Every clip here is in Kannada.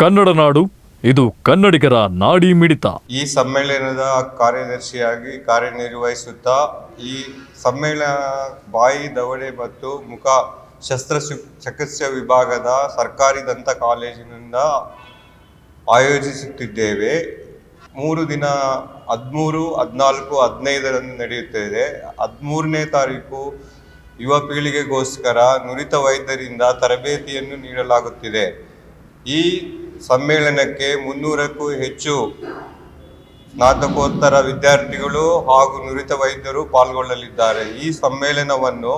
ಕನ್ನಡ ನಾಡು, ಇದು ಕನ್ನಡಿಗರ ನಾಡಿ ಮಿಡಿತ. ಈ ಸಮ್ಮೇಳನದ ಕಾರ್ಯದರ್ಶಿಯಾಗಿ ಕಾರ್ಯನಿರ್ವಹಿಸುತ್ತಾ, ಈ ಸಮ್ಮೇಳನ ಬಾಯಿ, ದವಡೆ ಮತ್ತು ಮುಖ ಶಸ್ತ್ರ ಚಿಕಿತ್ಸೆ ವಿಭಾಗದ ಸರ್ಕಾರಿ ದಂತ ಕಾಲೇಜಿನಿಂದ ಆಯೋಜಿಸುತ್ತಿದ್ದೇವೆ. ಮೂರು ದಿನ, ಹದಿಮೂರು, ಹದಿನಾಲ್ಕು, ಹದಿನೈದರಂದು ನಡೆಯುತ್ತಿದೆ. ಹದಿಮೂರನೇ ತಾರೀಕು ಯುವ ಪೀಳಿಗೆಗೋಸ್ಕರ ನುರಿತ ವೈದ್ಯರಿಂದ ತರಬೇತಿಯನ್ನು ನೀಡಲಾಗುತ್ತಿದೆ. ಈ ಸಮ್ಮೇಳನಕ್ಕೆ ಮುನ್ನೂರಕ್ಕೂ ಹೆಚ್ಚು ಸ್ನಾತಕೋತ್ತರ ವಿದ್ಯಾರ್ಥಿಗಳು ಹಾಗೂ ನುರಿತ ವೈದ್ಯರು ಪಾಲ್ಗೊಳ್ಳಲಿದ್ದಾರೆ. ಈ ಸಮ್ಮೇಳನವನ್ನು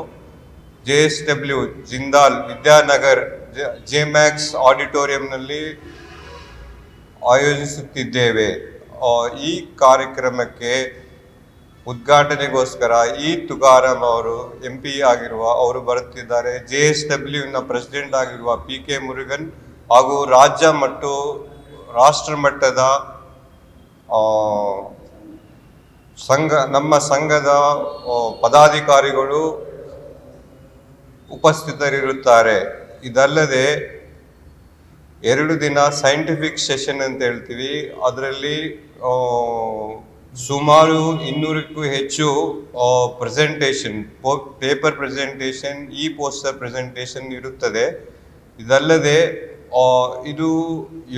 J S W, Jindal, Vidyanagar, J max ಆಡಿಟೋರಿಯಂನಲ್ಲಿ ಆಯೋಜಿಸುತ್ತಿದ್ದೇವೆ. ಈ ಕಾರ್ಯಕ್ರಮಕ್ಕೆ ಉದ್ಘಾಟನೆಗೋಸ್ಕರ ಈ ತುಕಾರಾಮ್ ಅವರು ಎಂ ಪಿ ಆಗಿರುವ, ಅವರು ಬರುತ್ತಿದ್ದಾರೆ. ಜೆ ಎಸ್ ಡಬ್ಲ್ಯೂನ ಪ್ರೆಸಿಡೆಂಟ್ ಆಗಿರುವ ಪಿ ಕೆ ಮುರುಗನ್ ಹಾಗೂ ರಾಜ್ಯ ಮತ್ತು ರಾಷ್ಟ್ರ ಮಟ್ಟದ ಸಂಘ, ನಮ್ಮ ಸಂಘದ ಪದಾಧಿಕಾರಿಗಳು ಉಪಸ್ಥಿತರಿರುತ್ತಾರೆ. ಇದಲ್ಲದೆ ಎರಡು ದಿನ ಸೈಂಟಿಫಿಕ್ ಸೆಷನ್ ಅಂತ ಹೇಳ್ತೀವಿ. ಅದರಲ್ಲಿ ಸುಮಾರು ಇನ್ನೂರಕ್ಕೂ ಹೆಚ್ಚು ಪ್ರೆಸೆಂಟೇಷನ್ ಪೇಪರ್ ಪ್ರೆಸೆಂಟೇಷನ್ ಈ ಪೋಸ್ಟರ್ ಪ್ರೆಸೆಂಟೇಷನ್ ಇರುತ್ತದೆ. ಇದಲ್ಲದೆ ಇದು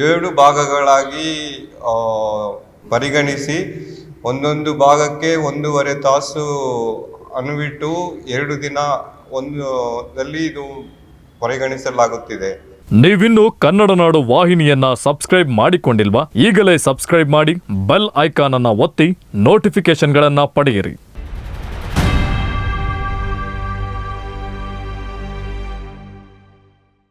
ಏಳು ಭಾಗಗಳಾಗಿ ಪರಿಗಣಿಸಿ ಒಂದೊಂದು ಭಾಗಕ್ಕೆ ಒಂದೂವರೆ ತಾಸು ಅನುಬಿಟ್ಟು ಎರಡು ದಿನ ಒಂದು ದಲ್ಲಿ ಇದು ಪರಿಗಣಿಸಲಾಗುತ್ತಿದೆ. ನೀವಿನ್ನು ಕನ್ನಡ ನಾಡು ವಾಹಿನಿಯನ್ನ ಸಬ್ಸ್ಕ್ರೈಬ್ ಮಾಡಿಕೊಂಡಿಲ್ವಾ? ಈಗಲೇ ಸಬ್ಸ್ಕ್ರೈಬ್ ಮಾಡಿ, ಬೆಲ್ ಐಕಾನ್ ಅನ್ನ ಒತ್ತಿ ನೋಟಿಫಿಕೇಶನ್ಗಳನ್ನ ಪಡೆಯಿರಿ.